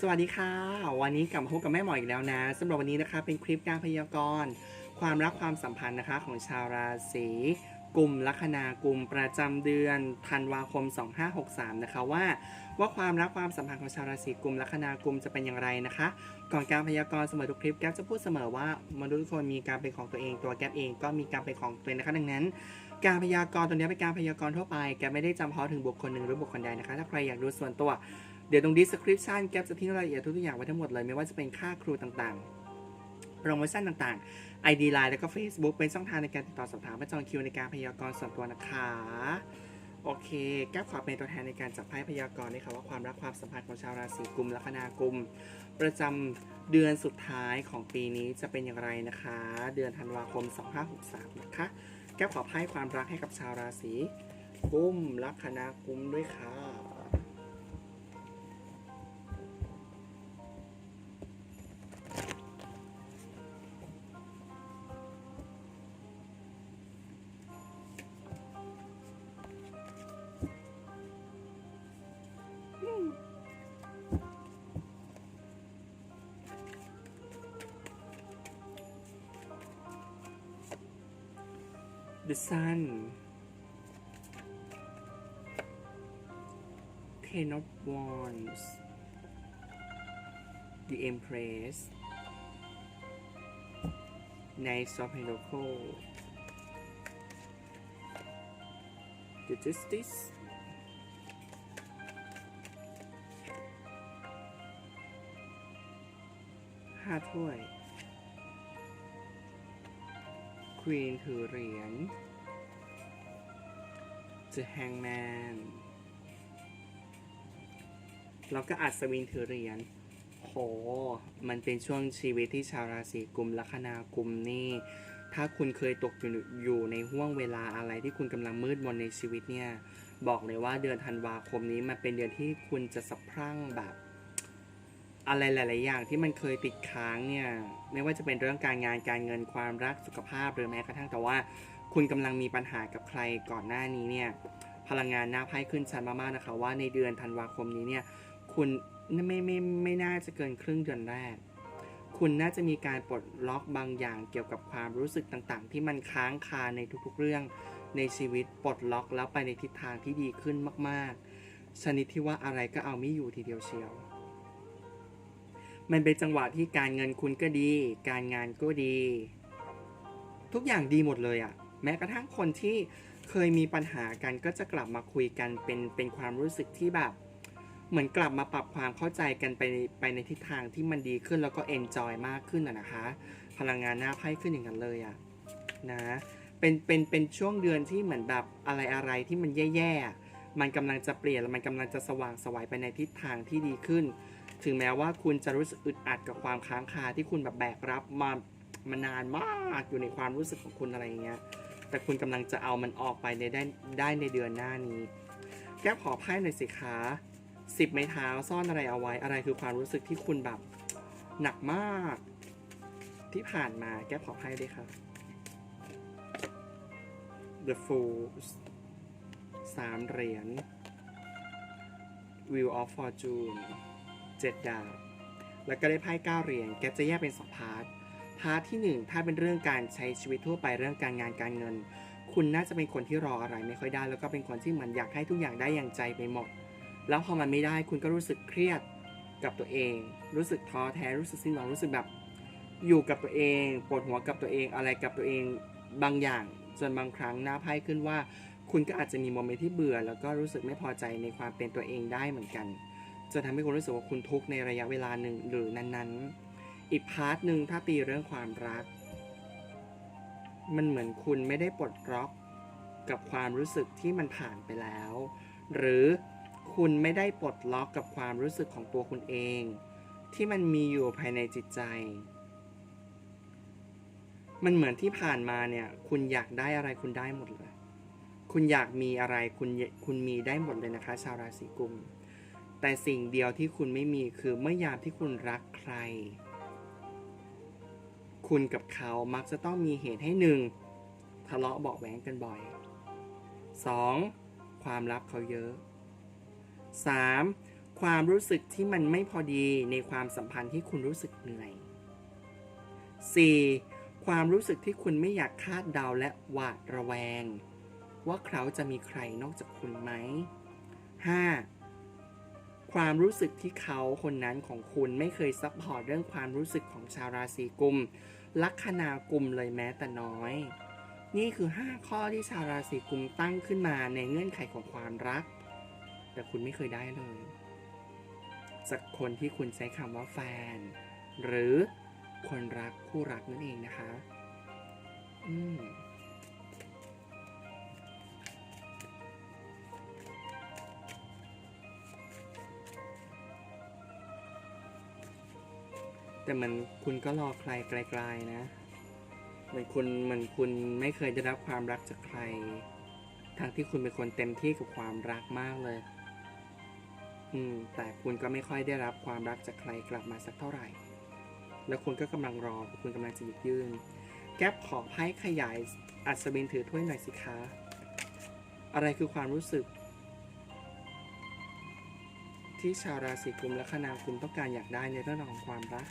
สวัสดีค่ะ วันนี้กลับมาพบกับแม่หมออีกแล้วนะสำหรับวันนี้นะคะเป็นคลิปการพยากรณ์ความรักความสัมพันธ์นะคะของชาวราศีกลุ่มลัคนากลุ่มประจำเดือนธันวาคม 2563 นะคะว่า ว่าความรักความสัมพันธ์ของชาวราศีกลุ่มลัคนากลุ่มจะเป็นอย่างไรนะคะ ก่อนการพยากรณ์เสมอทุกคลิปแก๊ปจะพูดเสมอว่ามนุษย์ทุกคนมีการเป็นของตัวเองตัวแก๊ปเองก็มีการเป็นของตัวเองนะคะดังนั้น การพยากรณ์ตัวนี้เป็นการพยากรณ์ทั่วไปแกปไม่ได้จำเพาะถึงบุคคลหนึ่งหรือบุคคลใดนะคะ ถ้าใครอยากดูส่วนตัว เดี๋ยวตรง description แกปจะทิ้งรายละเอียดทุกอย่างไว้ทั้งหมดเลย ไม่ว่าจะเป็นค่าครูต่างๆ โปรโมชั่นต่างๆ ID Line แล้วก็ Facebook เป็นช่องทางในการติดต่อสอบถามและจองคิวในการพยากรณ์ส่วนตัวนะคะ โอเค แก้วขอเป็นตัวแทนในการจับไพ่พยากรณ์นะคะว่าความรักความสัมพันธ์ของชาวราศีกุมลัคนากุม ประจำเดือนสุดท้ายของปีนี้จะเป็นอย่างไรนะคะ เดือนธันวาคม 2563 นะคะ แก้วขอไพ่ความรักให้กับชาวราศีกุมลัคนากุมด้วยค่ะ The Sun. Ten of Wands. The Empress. Knight of Pentacles The Justice. ห้า ควีนถือเหรียญ The Hangman แล้วก็อัศวินถือเหรียญ โห มันเป็นช่วงชีวิตที่ชาวราศีกุมลัคนากุมนี่ ถ้าคุณเคยตกอยู่อยู่ในห่วงเวลาอะไรที่คุณกำลังมืดมนในชีวิตเนี่ย บอกเลยว่าเดือนธันวาคมนี้มันเป็นเดือนที่คุณจะสะพรั่งแบบ อะไรหลาย ๆ อย่างที่มันเคยติดค้างเนี่ยไม่ว่าจะเป็นเรื่องการงานการเงินความรักสุขภาพหรือแม้กระทั่งแต่ว่า คุณกำลังมีปัญหากับใครก่อนหน้านี้เนี่ยพลังงานหน้าไพ่ขึ้นชันมากๆนะคะว่าในเดือนธันวาคมนี้เนี่ยคุณไม่ไม่ไม่น่าจะเกินครึ่งเดือนแรก คุณน่าจะมีการปลดล็อกบางอย่างเกี่ยวกับความรู้สึกต่างๆ ที่มันค้างคาในทุกๆเรื่องในชีวิตปลดล็อกแล้วไปในทิศทางที่ดีขึ้นมาก ๆ ชนิดที่ว่าอะไรก็เอาไม่อยู่ทีเดียวเชียว มันเป็นจังหวะที่การเงินคุณก็ดี การงานก็ดี ทุกอย่างดีหมดเลยอะแม้กระทั่งคนที่เคยมีปัญหากันก็จะกลับมาคุยกันเป็นเป็นความรู้สึกที่แบบ เหมือนกลับมาปรับความเข้าใจกันไปไปในทิศทางที่มันดีขึ้นแล้วก็เอนจอยมากขึ้นอะนะคะ พลังงานหน้าไพ่ขึ้นอย่างนั้นเลยอะนะเป็นเป็นเป็นช่วงเดือนที่เหมือนแบบอะไรอะไรที่มันแย่ๆมันกำลังจะเปลี่ยนแล้วมันกำลังจะสว่างสวัยไปในทิศทางที่ดีขึ้น ถึงแม้ว่าคุณจะรู้สึกอึดอัดกับความค้างคาที่คุณแบบแบกรับมามานานมากอยู่ในความรู้สึกของคุณอะไรอย่างเงี้ย แต่คุณกำลังจะเอามันออกไปในได้ได้ในเดือนหน้านี้ แก้ขอไพ่หน่อยสิคะสิบไม้เท้าซ่อนอะไรเอาไว้อะไรคือความรู้สึกที่คุณแบบหนักมาก ที่ผ่านมาแก้ขอไพ่ด้วยค่ะ The Fools สามเหรียญ Wheel of Fortune เจ็ดาบแล้วก็ได้ไพ่เก้าเหรียญแกปจะแยกเป็นสองพาร์ท พาร์ทที่หนึ่งถ้าเป็นเรื่องการใช้ชีวิตทั่วไปเรื่องการงานการเงิน คุณน่าจะเป็นคนที่รออะไรไม่ค่อยได้ แล้วก็เป็นคนที่เหมือนอยากให้ทุกอย่างได้อย่างใจไปหมด แล้วพอมันไม่ได้คุณก็รู้สึกเครียดกับตัวเอง รู้สึกท้อแท้ รู้สึกสิ้นหวัง รู้สึกแบบ อยู่กับตัวเอง ปวดหัวกับตัวเอง อะไรกับตัวเองบางอย่าง จนบางครั้งหน้าไพ่ขึ้นว่า คุณก็อาจจะมีโมเมนต์ที่เบื่อ แล้วก็รู้สึกไม่พอใจในความเป็นตัวเองได้เหมือนกัน จะทำให้คุณรู้สึกว่าคุณทุกข์ในระยะเวลาหนึ่งหรือนั้นๆ อีกพาร์ทหนึ่งถ้าตีเรื่องความรัก มันเหมือนคุณไม่ได้ปลดล็อกกับความรู้สึกที่มันผ่านไปแล้ว หรือคุณไม่ได้ปลดล็อกกับความรู้สึกของตัวคุณเอง ที่มันมีอยู่ภายในจิตใจ มันเหมือนที่ผ่านมาเนี่ย คุณอยากได้อะไรคุณได้หมดเลย คุณอยากมีอะไรคุณคุณมีได้หมดเลยนะคะ ชาวราศีกุม แต่สิ่งเดียวที่คุณไม่มีคือเมื่อยามที่คุณรักใคร คุณกับเขามักจะต้องมีเหตุให้หนึ่งทะเลาะเบาแหวงกันบ่อย 2. ความลับเขาเยอะ 3. ความรู้สึกที่มันไม่พอดีในความสัมพันธ์ที่คุณรู้สึกเหนื่อย 4. ความรู้สึกที่คุณไม่อยากคาดเดาและหวาดระแวง ว่าเขาจะมีใครนอกจากคุณไหม 5. ความรู้สึกที่เขาคนนั้นของคุณไม่เคยซัพพอร์ตเรื่องความรู้สึกของชาวราศีกุม ลัคนากุมเลยแม้แต่น้อย นี่คือ 5 ข้อที่ชาวราศีกุมตั้งขึ้นมาในเงื่อนไขของความรัก แต่คุณไม่เคยได้เลยจากคนที่คุณใช้คำว่าแฟน หรือคนรักคู่รักนั่นเองนะคะ อืม แต่มันคุณก็รอใครไกลๆนะเหมือนคุณเหมือนคุณไม่เคยได้รับความรักจากใครทั้งที่คุณเป็นคนเต็มที่กับความรักมากเลย อืม แต่คุณก็ไม่ค่อยได้รับความรักจากใครกลับมาสักเท่าไหร่ แล้วคุณก็กำลังรอ คุณกำลังจะหยิบยื่น แก๊ปขอไพ่ขยายอัศวินถือถ้วยหน่อยสิคะ อะไรคือความรู้สึก ที่ชาวราศีกุมและคณากุมต้องการอยากได้ในเรื่องของความรัก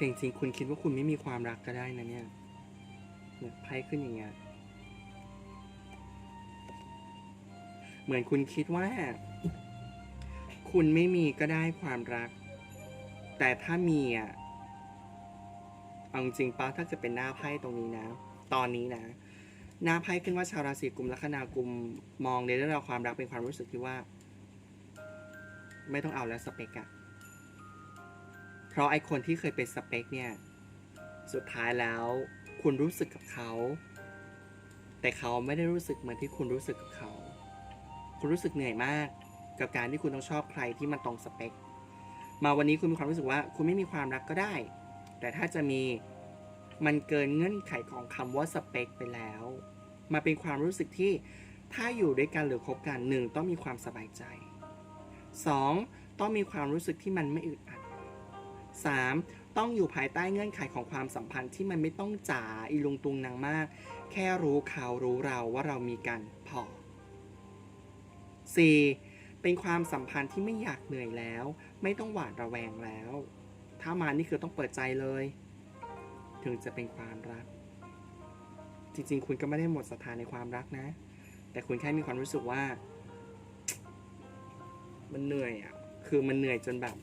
แต่จริงๆคุณคิดว่าคุณไม่มีความรักก็ได้นะเนี่ยเนี่ยไพ่ขึ้นอย่างเงี้ย เหมือนคุณคิดว่า คุณไม่มีก็ได้ความรัก แต่ถ้ามีอะเอาจริงป้าถ้าจะเป็นหน้าไพ่ตรงนี้นะ ตอนนี้นะ หน้าไพ่ขึ้นว่าชาวราศีกุมลัคนากุมมองในเรื่องราวความรักเป็นความรู้สึกที่ว่า ไม่ต้องเอาแล้วสเปกอะ เพราะไอคนที่เคยเป็นสเปคเนี่ย สุดท้ายแล้ว คุณรู้สึกกับเขา แต่เขาไม่ได้รู้สึกเหมือนที่คุณรู้สึกกับเขา คุณรู้สึกเหนื่อยมาก กับการที่คุณต้องชอบใครที่มันตรงสเปค มาวันนี้คุณมีความรู้สึกว่า คุณไม่มีความรักก็ได้ แต่ถ้าจะมีมันเกินเงื่อนไขของคำว่าสเปคไปแล้ว มาเป็นความรู้สึกที่ถ้าอยู่ด้วยกันหรือคบกันหนึ่งต้องมีความสบายใจสองต้องมีความรู้สึกที่มันไม่อึดอัด 3. ต้องอยู่ภายใต้เงื่อนไขของความสัมพันธ์ที่มันไม่ต้องจ๋าอีลุงตุงนางมาก แค่รู้เขารู้เราว่าเรามีกันพอ 4. เป็นความสัมพันธ์ที่ไม่อยากเหนื่อยแล้ว ไม่ต้องหวาดระแวงแล้ว ถ้ามานี่คือต้องเปิดใจเลย ถึงจะเป็นความรัก จริงๆ คุณก็ไม่ได้หมดศรัทธาในความรักนะ แต่คุณแค่มีความรู้สึกว่า มันเหนื่อยอะคือมันเหนื่อยจนแบบ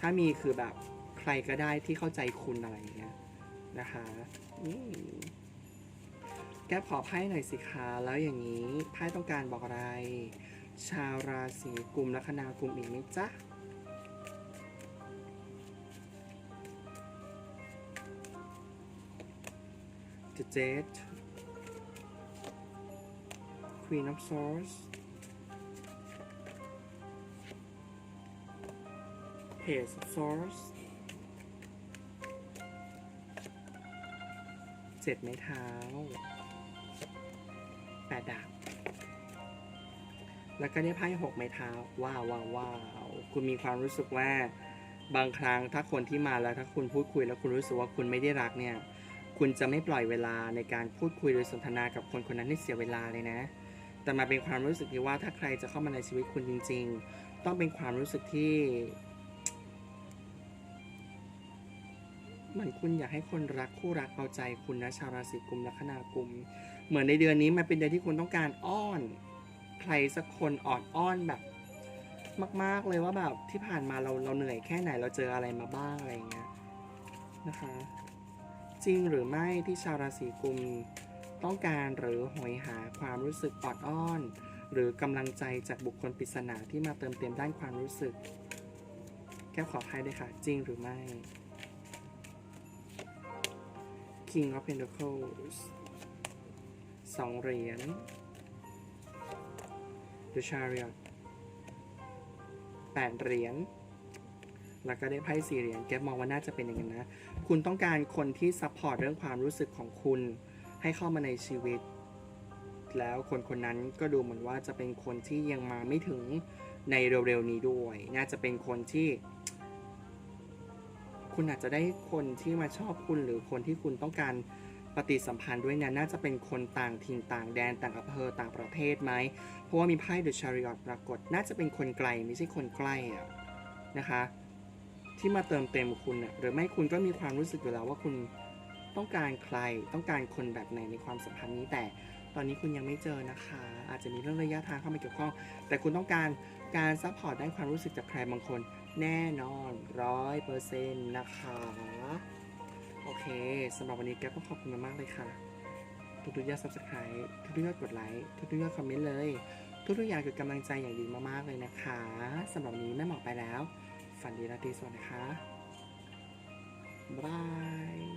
ถ้ามีคือแบบ ใครก็ได้ที่เข้าใจคุณอะไรอย่างเงี้ยนะคะแก้ขอไพ่หน่อยสิคะแล้วอย่างนี้ไพ่ต้องการบอกอะไร ชาวราศีกุมละคณากุมอีกไหมจ๊ะ The Jet Queen of Swords Page of Swords เจ็ดไม้เท้าแปดดาบแล้วก็ได้ไพ่หกไม้เท้าว้าวว้าวว้าวคุณมีความรู้สึกว่าบางครั้งถ้าคนที่มาแล้วถ้าคุณพูดคุยแล้วคุณรู้สึกว่าคุณไม่ได้รักเนี่ย คุณจะไม่ปล่อยเวลาในการพูดคุยหรือสนทนากับคนคนนั้นให้เสียเวลาเลยนะ แต่มาเป็นความรู้สึกที่ว่าถ้าใครจะเข้ามาในชีวิตคุณจริง ๆ ต้องเป็นความรู้สึกที่ เหมือนคุณอยากให้คนรักคู่รักเอาใจคุณนะชาวราศีกุมลัคนากุม เหมือนในเดือนนี้มันเป็นเดือนที่คุณต้องการอ้อน ใครสักคนออดอ้อนแบบ มาก ๆเลยว่าแบบที่ผ่านมาเราเราเหนื่อยแค่ไหนเราเจออะไรมาบ้างอะไรอย่างเงี้ยนะคะ จริงหรือไม่ที่ชาวราศีกุมต้องการหรือหอยหาความรู้สึกออดอ้อน หรือกำลังใจจากบุคคลปริศนาที่มาเติมเต็มด้านความรู้สึก แก้วขอไพ่ด้วยค่ะ จริงหรือไม่ King of Pentacles สองเหรียญ The Chariot แปดเหรียญ แล้วก็ได้ไพ่สี่เหรียญ แกมองว่าน่าจะเป็นอย่างนั้นนะ คุณต้องการคนที่ซัพพอร์ตเรื่องความรู้สึกของคุณ ให้เข้ามาในชีวิต แล้วคนคนนั้นก็ดูเหมือนว่าจะเป็นคนที่ยังมาไม่ถึงในเร็วๆนี้ด้วย น่าจะเป็นคนที่ คุณอาจจะได้คนที่มาชอบคุณหรือคนที่คุณต้องการปฏิสัมพันธ์ด้วยนั้นน่าจะเป็นคนต่างถิ่นต่างแดนต่างอำเภอต่างประเทศไหม เพราะว่ามีไพ่ The Chariot ปรากฏ น่าจะเป็นคนไกลไม่ใช่คนใกล้อะนะคะ ที่มาเติมเต็มคุณอะหรือไม่คุณก็มีความรู้สึกอยู่แล้วว่าคุณต้องการใครต้องการคนแบบไหนในความสัมพันธ์นี้แต่ตอนนี้คุณยังไม่เจอนะคะ อาจจะมีเรื่องระยะทางเข้ามาเกี่ยวข้อง แต่คุณต้องการการซัพพอร์ตด้านความรู้สึกจากใครบางคน แน่นอนร้อยเปอร์เซ็นต์นะคะ โอเคสำหรับวันนี้แก๊ปก็ขอบคุณมากๆเลยค่ะ ทุกๆยอด subscribe ทุกๆยอดกดไลค์ทุกๆยอดคอมเมนต์เลย ทุกๆอย่างคือกำลังใจอย่างดีมากๆเลยนะคะสำหรับวันนี้แม่หมอกไปแล้ว ฝันดีราตรีสวัสดิ์นะคะบ๊ายบาย